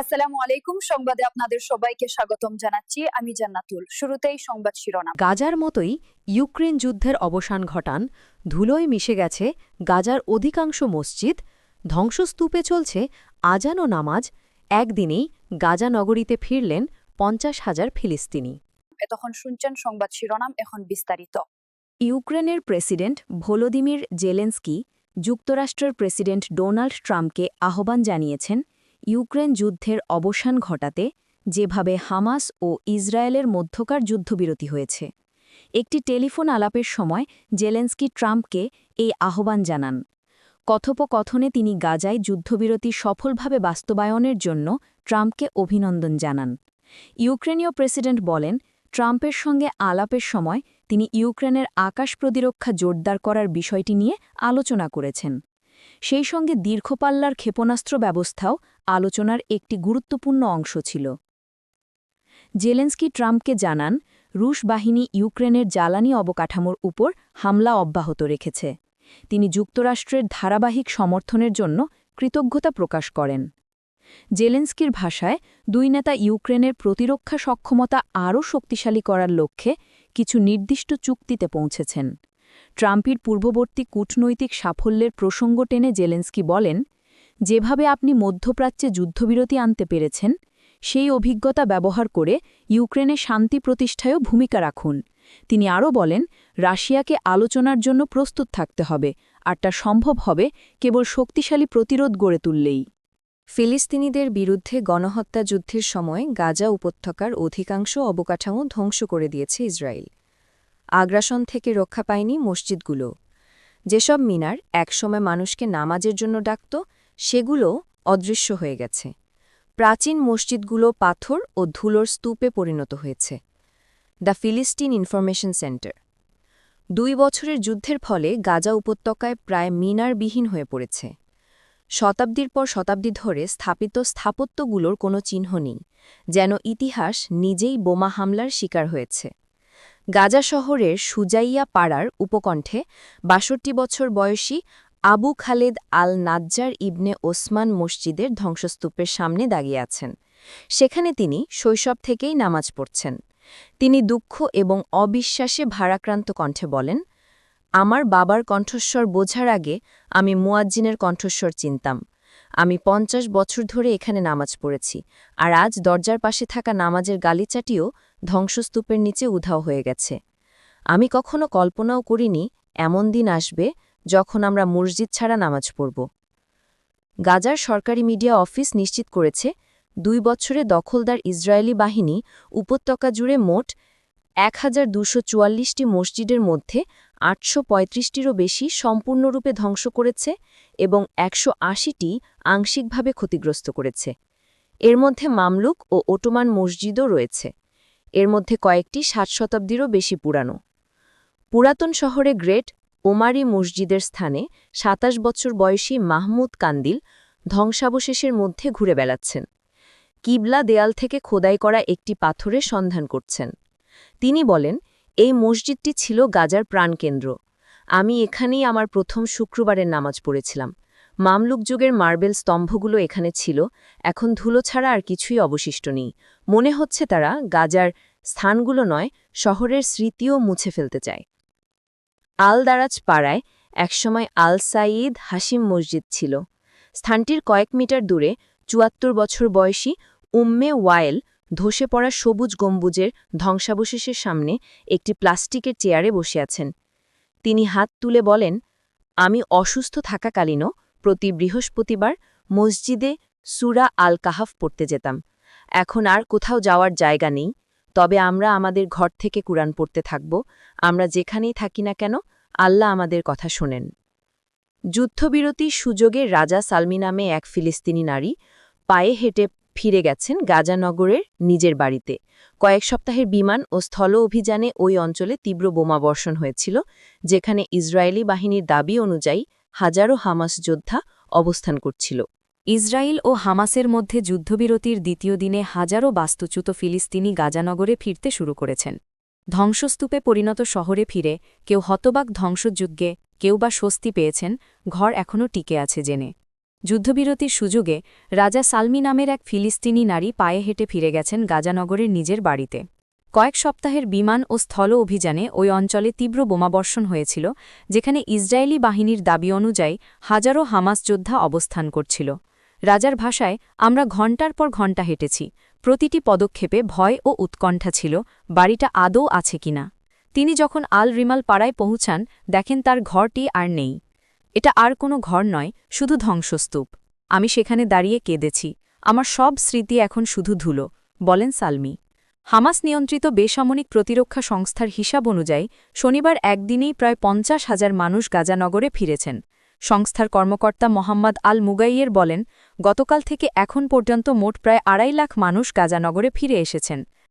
আসসালামু আলাইকুম। সংবাদে আপনাদের সবাইকে স্বাগতম জানাচ্ছি। আমি জান্নাতুল। শুরুতেই সংবাদ শিরোনাম। গাজার মতোই ইউক্রেন যুদ্ধের অবসান ঘটান। ধুলোয় মিশে গেছে গাজার অধিকাংশ মসজিদ। ধ্বংসস্তূপে চলছে আজান ও নামাজ। একদিনেই গাজা নগরীতে ফিরলেন পঞ্চাশ হাজার ফিলিস্তিনি। এতক্ষণ শুনছেন সংবাদ শিরোনাম। এখন বিস্তারিত। ইউক্রেনের প্রেসিডেন্ট ভোলোদিমির জেলেন্সকি যুক্তরাষ্ট্রের প্রেসিডেন্ট ডোনাল্ড ট্রাম্পকে আহ্বান জানিয়েছেন ইউক্রেন যুদ্ধের অবসান ঘটাতে যেভাবে হামাস ও ইসরায়েলের মধ্যকার যুদ্ধবিরতি হয়েছে। একটি টেলিফোন আলাপের সময় জেলেন্সকি ট্রাম্পকে এই আহ্বান জানান। কথোপকথনে তিনি গাজায় যুদ্ধবিরতি সফলভাবে বাস্তবায়নের জন্য ট্রাম্পকে অভিনন্দন জানান। ইউক্রেনীয় প্রেসিডেন্ট বলেন, ট্রাম্পের সঙ্গে আলাপের সময় তিনি ইউক্রেনের আকাশ প্রতিরক্ষা জোরদার করার বিষয়টি নিয়ে আলোচনা করেছেন। সেই সঙ্গে দীর্ঘপাল্লার ক্ষেপণাস্ত্র ব্যবস্থাও আলোচনার একটি গুরুত্বপূর্ণ অংশ ছিল। জেলেন্সকি ট্রাম্পকে জানান, রুশ বাহিনী ইউক্রেনের জ্বালানি অবকাঠামোর উপর হামলা অব্যাহত রেখেছে। তিনি যুক্তরাষ্ট্রের ধারাবাহিক সমর্থনের জন্য কৃতজ্ঞতা প্রকাশ করেন। জেলেন্সকির ভাষায়, দুই নেতা ইউক্রেনের প্রতিরক্ষা সক্ষমতা আরও শক্তিশালী করার লক্ষ্যে কিছু নির্দিষ্ট চুক্তিতে পৌঁছেছেন। ট্রাম্পের পূর্ববর্তী কূটনৈতিক সাফল্যের প্রসঙ্গ টেনে জেলেন্সকি বলেন, যেভাবে আপনি মধ্যপ্রাচ্যে যুদ্ধবিরতি আনতে পেরেছেন, সেই অভিজ্ঞতা ব্যবহার করে ইউক্রেনে শান্তি প্রতিষ্ঠায়ও ভূমিকা রাখুন। তিনি আরও বলেন, রাশিয়াকে আলোচনার জন্য প্রস্তুত থাকতে হবে, আর তা সম্ভব হবে কেবল শক্তিশালী প্রতিরোধ গড়ে তুললেই। ফিলিস্তিনিদের বিরুদ্ধে গণহত্যা যুদ্ধের সময় গাজা উপত্যকার অধিকাংশ অবকাঠামো ধ্বংস করে দিয়েছে ইসরায়েল। আগ্রাসন থেকে রক্ষা পায়নি মসজিদগুলো। যেসব মিনার একসময় মানুষকে নামাজের জন্য ডাকত, সেগুলো অদৃশ্য হয়ে গেছে। প্রাচীন মসজিদগুলো পাথর ও ধুলোর স্তূপে পরিণত হয়েছে। দ্য ফিলিস্তিন ইনফরমেশন সেন্টার। দুই বছরের যুদ্ধের ফলে গাজা উপত্যকায় প্রায় মিনারবিহীন হয়ে পড়েছে। শতাব্দীর পর শতাব্দী ধরে স্থাপিত স্থাপত্যগুলোর কোনো চিহ্ন নেই, যেন ইতিহাস নিজেই বোমা হামলার শিকার হয়েছে। গাজা শহরের সুজাইয়া পাড়ার উপকণ্ঠে বাষট্টি বছর বয়সী আবু খালেদ আল নাজ্জার ইবনে ওসমান মসজিদের ধ্বংসস্তূপের সামনে দাঁড়িয়ে আছেন। সেখানে তিনি শৈশব থেকেই নামাজ পড়ছেন। তিনি দুঃখ এবং অবিশ্বাসে ভারাক্রান্ত কণ্ঠে বলেন, আমার বাবার কণ্ঠস্বর বোঝার আগে আমি মুয়াজ্জিনের কণ্ঠস্বর চিনতাম। আমি পঞ্চাশ বছর ধরে এখানে নামাজ পড়েছি, আর আজ দরজার পাশে থাকা নামাজের গালিচাটিও ধ্বংসস্তূপের নিচে উধাও হয়ে গেছে। আমি কখনো কল্পনাও করিনি এমন দিন আসবে যখন আমরা মসজিদ ছাড়া নামাজ পড়ব। গাজার সরকারি মিডিয়া অফিস নিশ্চিত করেছে, দুই বছরে দখলদার ইসরায়েলি বাহিনী উপত্যকা জুড়ে মোট এক হাজার মসজিদের মধ্যে আটশো পঁয়ত্রিশটিরও বেশি সম্পূর্ণরূপে ধ্বংস করেছে এবং একশো আশিটি আংশিকভাবে ক্ষতিগ্রস্ত করেছে। এর মধ্যে মামলুক ও ওটোমান মসজিদও রয়েছে। এর মধ্যে কয়েকটি ষাট শতাব্দীরও বেশি পুরানো। পুরাতন শহরে গ্রেট ওমারি মসজিদের স্থানে ২৭ বছর বয়সী মাহমুদ কান্দিল ধ্বংসাবশেষের মধ্যে ঘুরে বেড়াচ্ছেন। কিবলা দেয়াল থেকে খোদাই করা একটি পাথরের সন্ধান করছেন। তিনি বলেন এই মসজিদটি ছিল গাজার প্রাণকেন্দ্র। আমি এখানেই আমার প্রথম শুক্রবারের নামাজ পড়েছিলাম। মামলুক যুগের মার্বেল স্তম্ভগুলো এখানে ছিল, এখন ধুলো ছাড়া আর কিছুই অবশিষ্ট নেই। মনে হচ্ছে তারা গাজার স্থানগুলো নয়, শহরের স্মৃতিও মুছে ফেলতে চায়। আল দারাজ পাড়ায় একসময় আল সাইদ হাসিম মসজিদ ছিল। স্থানটির কয়েক মিটার দূরে চুয়াত্তর বছর বয়সী উম্মে ওয়াইল ধসে পড়া সবুজ গম্বুজের ধ্বংসাবশেষের সামনে একটি প্লাস্টিকের চেয়ারে বসে আছেন। তিনি হাত তুলে বলেন, আমি অসুস্থ থাকাকালীনও প্রতি বৃহস্পতিবার মসজিদে সুরা আল কাহাফ পড়তে যেতাম। এখন আর কোথাও যাওয়ার জায়গা নেই। তবে আমরা আমাদের ঘর থেকে কুরআন পড়তে থাকব। আমরা যেখানেই থাকি না কেন, আল্লাহ আমাদের কথা শোনেন। যুদ্ধবিরতি সুযোগে রাজা সালমি নামে এক ফিলিস্তিনি নারী পায়ে হেঁটে ফিরে গেছেন গাজানগরের নিজের বাড়িতে। কয়েক সপ্তাহের বিমান ও স্থল অভিযানে ওই অঞ্চলে তীব্র বোমাবর্ষণ হয়েছিল, যেখানে ইসরায়েলি বাহিনীর দাবি অনুযায়ী হাজারো হামাস যোদ্ধা অবস্থান করছিল। ইসরায়েল ও হামাসের মধ্যে যুদ্ধবিরতির দ্বিতীয় দিনে হাজারো বাস্তুচ্যুত ফিলিস্তিনি গাজানগরে ফিরতে শুরু করেছেন। ধ্বংসস্তূপে পরিণত শহরে ফিরে কেউ হতবাক ধ্বংসযুদ্ধে কেউ বা স্বস্তি পেয়েছেন, ঘর এখনও টিকে আছে জেনে। যুদ্ধবিরতির সুযোগে রাজা সালমি নামের এক ফিলিস্তিনি নারী পায়ে হেঁটে ফিরে গেছেন গাজানগরের নিজের বাড়িতে। কয়েক সপ্তাহের বিমান ও স্থল অভিযানে ওই অঞ্চলে তীব্র বোমাবর্ষণ হয়েছিল, যেখানে ইসরায়েলি বাহিনীর দাবি অনুযায়ী হাজারো হামাস যোদ্ধা অবস্থান করছিল। রাজার ভাষায়, আমরা ঘণ্টার পর ঘণ্টা হেঁটেছি। প্রতিটি পদক্ষেপে ভয় ও উৎকণ্ঠা ছিল, বাড়িটা আদৌ আছে কিনা? তিনি যখন আল রিমাল পাড়ায় পৌঁছান, দেখেন তার ঘরটি আর নেই। এটা আর কোনো ঘর নয়, শুধু ধ্বংসস্তূপ। আমি সেখানে দাঁড়িয়ে কেঁদেছি। আমার সব স্মৃতি এখন শুধু ধুলো, বলেন সালমি। হামাস নিয়ন্ত্রিত বেসামরিক প্রতিরক্ষা সংস্থার হিসাব অনুযায়ী, শনিবার একদিনেই প্রায় পঞ্চাশ হাজার মানুষ গাজানগরে ফিরেছেন। সংস্থার কর্মকর্তা মোহাম্মদ আল মুগাইয়ের বলেন, গতকাল থেকে এখন পর্যন্ত মোট প্রায় আড়াই লাখ মানুষ গাজানগরে ফিরে এসেছেন।